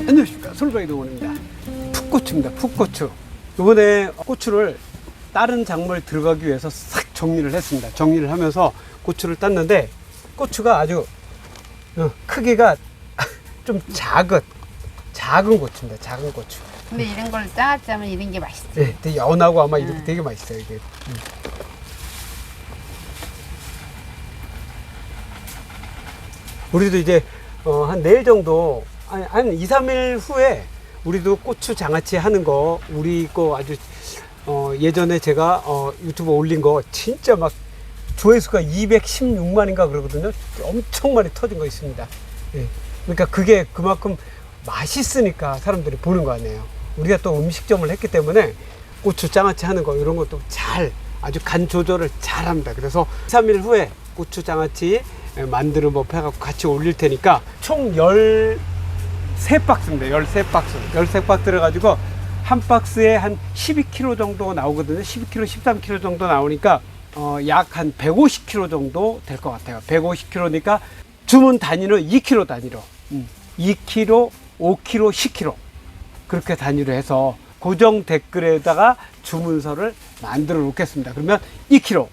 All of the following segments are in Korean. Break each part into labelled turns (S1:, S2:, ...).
S1: 안녕하십니까. 솔바이 동원입니다. 풋고추입니다. 풋고추. 이번에 고추를 다른 작물 들어가기 위해서 싹 정리를 했습니다. 정리를 하면서 고추를 땄는데 고추가 아주 어, 크기가 좀 작은 작은 고추입니다. 작은 고추
S2: 근데 이런 걸 짜짜면 이런 게 맛있어.
S1: 네, 되게 연하고 아마 이렇게
S2: 음.
S1: 되게 맛있어요 이게 음. 우리도 이제 어, 한 내일 정도 아니, 한 2, 3일 후에 우리도 고추 장아찌 하는 거 우리 거 아주 어, 예전에 제가 어, 유튜브 올린 거 진짜 막 조회수가 216만인가 그러거든요. 엄청 많이 터진 거 있습니다. 예. 그러니까 그게 그만큼 맛있으니까 사람들이 보는 거 아니에요. 우리가 또 음식점을 했기 때문에 고추 장아찌 하는 거 이런 것도 잘 아주 간 조절을 잘 합니다. 그래서 3일 후에 고추 장아찌 만드는 법 해갖고 같이 올릴 테니까 총 13박스입니다. 13박스. 13박스 들어가지고 한 박스에 한 12kg 정도 나오거든요. 12kg, 13kg 정도 나오니까 어, 약 한 150kg 정도 될 것 같아요. 150kg니까 주문 단위는 2kg 단위로. 음, 2kg, 5kg, 10kg. 그렇게 단위로 해서 고정 댓글에다가 주문서를 만들어 놓겠습니다. 그러면 2kg,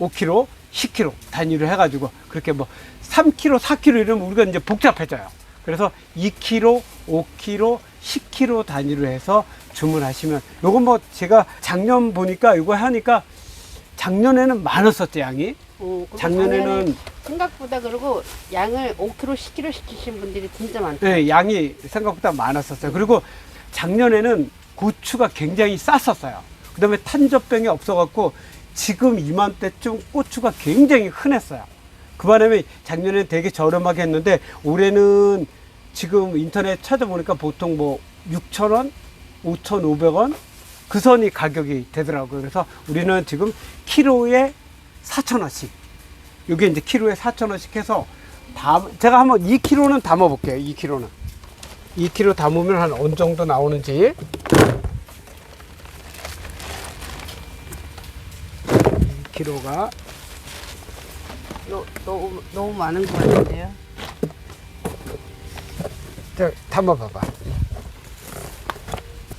S1: 5kg, 10kg 단위로 해가지고 그렇게 뭐 3kg, 4kg 이러면 우리가 이제 복잡해져요. 그래서 2kg, 5kg, 10kg 단위로 해서 주문하시면 요건 뭐 제가 작년 보니까 이거 하니까 작년에는 많았었죠 양이
S2: 어,
S1: 작년에는
S2: 작년에 생각보다 그리고 양을 5kg, 10kg 시키신 분들이 진짜 많다.
S1: 네, 양이 생각보다 많았었어요. 그리고 작년에는 고추가 굉장히 쌌었어요. 그 다음에 탄저병이 없어갖고 지금 이맘때쯤 고추가 굉장히 흔했어요. 그 바람에 작년에는 되게 저렴하게 했는데 올해는 지금 인터넷 찾아보니까 보통 뭐 6,000원, 5,500원 그 선이 가격이 되더라고요. 그래서 우리는 지금 키로에 4,000원씩. 이게 이제 키로에 4,000원씩 해서 다, 제가 한번 2kg는 담아볼게요. 2kg는. 2kg 담으면 한 어느 정도 나오는지. 2kg가
S2: 너, 너무, 너무 많은 거 같은데요?
S1: 자, 담아봐봐.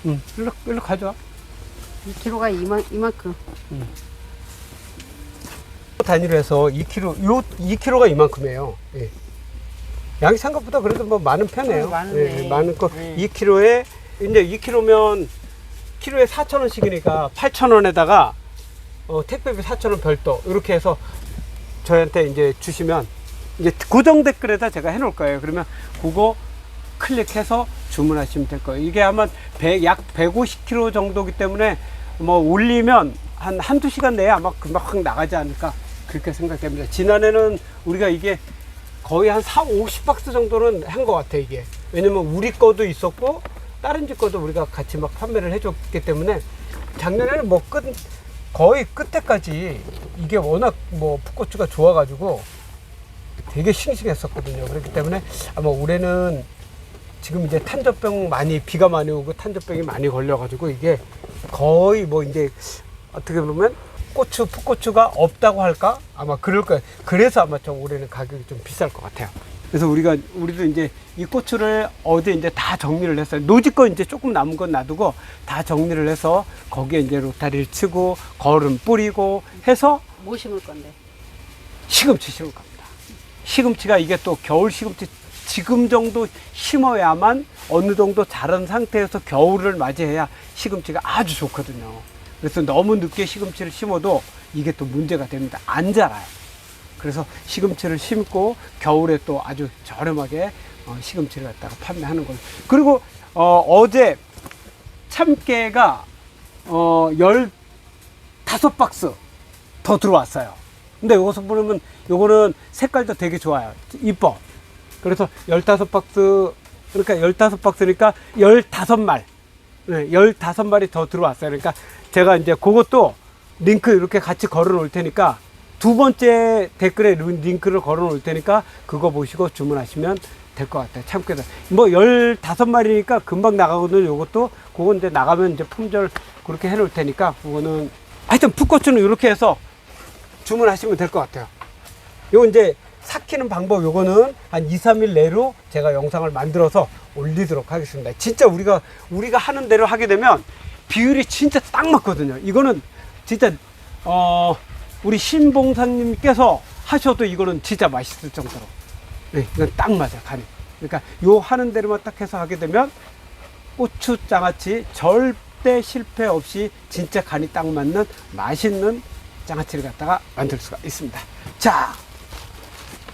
S1: 응, 일로, 일로 가져와.
S2: 2kg가 이만, 이만큼.
S1: 단위로 해서 2kg, 요 2kg가 이만큼이에요. 예. 양이 생각보다 그래도 뭐 많은 편이에요.
S2: 어, 많으네.
S1: 예, 많은 거.
S2: 네.
S1: 2kg에 이제 2kg면 키로에 4,000원씩이니까 8,000원에다가 어, 택배비 4,000원 별도 이렇게 해서 저희한테 이제 주시면 이제 고정 댓글에다 제가 해놓을 거예요. 그러면 그거 클릭해서 주문하시면 될 거예요. 이게 아마 100, 약 150kg 정도기 때문에 뭐 올리면 한 한두 시간 내에 아마 금방 확 나가지 않을까 그렇게 생각됩니다. 지난해는 우리가 이게 거의 한 4, 50박스 정도는 한 것 같아, 이게. 왜냐면 우리 거도 있었고, 다른 집 거도 우리가 같이 막 판매를 해줬기 때문에 작년에는 뭐 끝, 거의 끝에까지 이게 워낙 뭐 풋고추가 좋아가지고 되게 싱싱했었거든요. 그렇기 때문에 아마 올해는 지금 이제 탄저병 많이 비가 많이 오고 탄저병이 많이 걸려가지고 이게 거의 뭐 이제 어떻게 보면 고추 풋고추가 없다고 할까 아마 그럴 거예요. 그래서 아마 좀 올해는 가격이 좀 비쌀 것 같아요. 그래서 우리가 우리도 이제 이 고추를 어제 이제 다 정리를 했어요. 노지 거 이제 조금 남은 건 놔두고 다 정리를 해서 거기에 이제 로타리를 치고 거름 뿌리고 해서
S2: 뭐 심을 건데?
S1: 시금치 심을 겁니다. 시금치가 이게 또 겨울 시금치 지금 정도 심어야만 어느 정도 자란 상태에서 겨울을 맞이해야 시금치가 아주 좋거든요. 그래서 너무 늦게 시금치를 심어도 이게 또 문제가 됩니다. 안 자라요. 그래서 시금치를 심고 겨울에 또 아주 저렴하게 어, 시금치를 갖다가 판매하는 걸로. 그리고 어, 어제 참깨가 어, 15박스 더 들어왔어요. 근데 여기서 보면 요거는 색깔도 되게 좋아요. 이뻐. 그래서 15박스, 그러니까 15박스니까 15말. 네, 15마리 더 들어왔어요. 그러니까 제가 이제 그것도 링크 이렇게 같이 걸어 놓을 테니까 두 번째 댓글에 루- 링크를 걸어 놓을 테니까 그거 보시고 주문하시면 될 것 같아요. 참깨도. 뭐 15마리니까 금방 나가거든요. 요것도. 그건 이제 나가면 이제 품절 그렇게 해 놓을 테니까 그거는 하여튼 풋고추는 이렇게 해서 주문하시면 될 것 같아요. 요 이제 삭히는 방법 요거는 한 2, 3일 내로 제가 영상을 만들어서 올리도록 하겠습니다. 진짜 우리가 우리가 하는 대로 하게 되면 비율이 진짜 딱 맞거든요. 이거는 진짜 어 우리 신봉사님께서 하셔도 이거는 진짜 맛있을 정도로 네, 이건 딱 맞아 간이. 그러니까 요 하는 대로만 딱 해서 하게 되면 고추 장아찌 절대 실패 없이 진짜 간이 딱 맞는 맛있는 장아찌를 갖다가 만들 수가 있습니다. 자,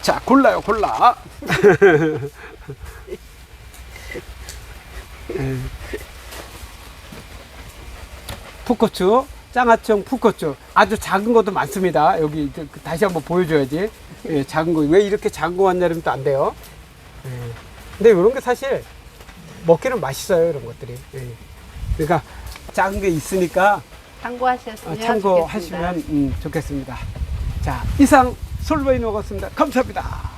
S1: 자 골라요 골라. 예. 풋고추, 장아찌용 풋고추 아주 작은 것도 많습니다. 여기 그 다시 한번 보여줘야지. 예, 작은 거 왜 이렇게 작은 거 왔냐면 또 안 돼요. 예. 근데 이런 게 사실 먹기는 맛있어요 이런 것들이. 예. 그러니까 작은 게 있으니까
S2: 참고하셨으면
S1: 어, 참고하시면 음, 좋겠습니다. 자 이상 솔로인 먹었습니다. 감사합니다.